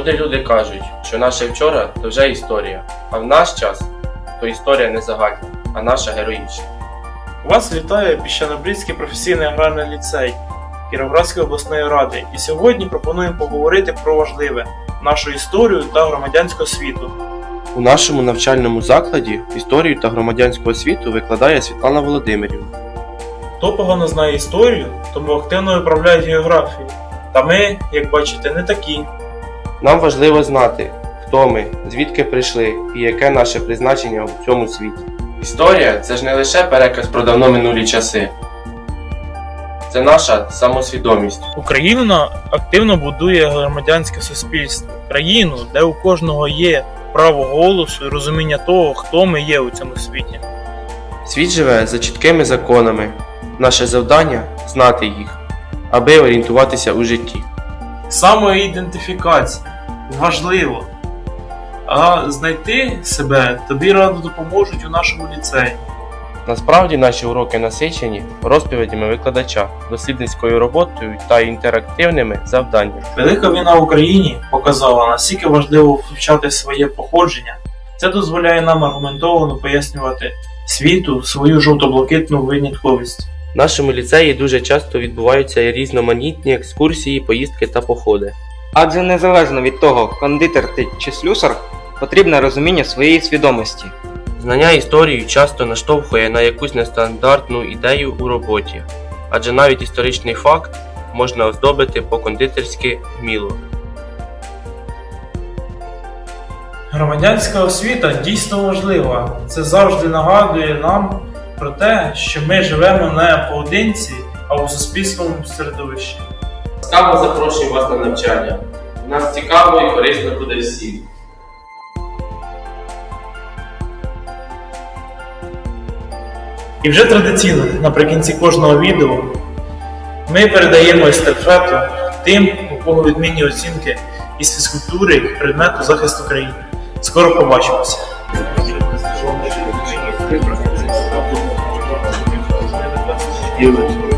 Мудрі люди кажуть, що наше вчора то вже історія, а в наш час то історія не загальна, а наша героїчна. Вас вітає Піщанобрідський професійний аграрний ліцей Кіровоградської обласної ради. І сьогодні пропонуємо поговорити про важливе нашу історію та громадянську освіту. У нашому навчальному закладі історію та громадянську освіту викладає Світлана Володимирівна. Хто погано знає історію, тому активно виправляють географію. Та ми, як бачите, не такі. Нам важливо знати, хто ми, звідки прийшли і яке наше призначення у цьому світі. Історія це ж не лише переказ про давно минулі часи. Це наша самосвідомість. Україна активно будує громадянське суспільство, країну, де у кожного є право голосу і розуміння того, хто ми є у цьому світі. Світ живе за чіткими законами. Наше завдання знати їх, аби орієнтуватися у житті. Самоідентифікація важливо. А знайти себе тобі радо допоможуть у нашому ліцеї. Насправді наші уроки насичені розповідями викладача, дослідницькою роботою та інтерактивними завданнями. Велика війна в Україні показала, наскільки важливо вивчати своє походження. Це дозволяє нам аргументовано пояснювати світу свою жовто-блакитну винятковість. В нашому ліцеї дуже часто відбуваються різноманітні екскурсії, поїздки та походи. Адже незалежно від того, кондитер ти чи слюсар, потрібне розуміння своєї свідомості. Знання історії часто наштовхує на якусь нестандартну ідею у роботі, адже навіть історичний факт можна оздобити по-кондитерськи вміло. Громадянська освіта дійсно важлива. Це завжди нагадує нам про те, що ми живемо не поодинці, а у суспільському середовищі. Ласкаво запрошую вас на навчання. У нас цікаво і корисно буде всім. І вже традиційно наприкінці кожного відео ми передаємо естафету тим, у кого відмінні оцінки із фізкультури і предмету захисту країни. Скоро побачимося! Дякую.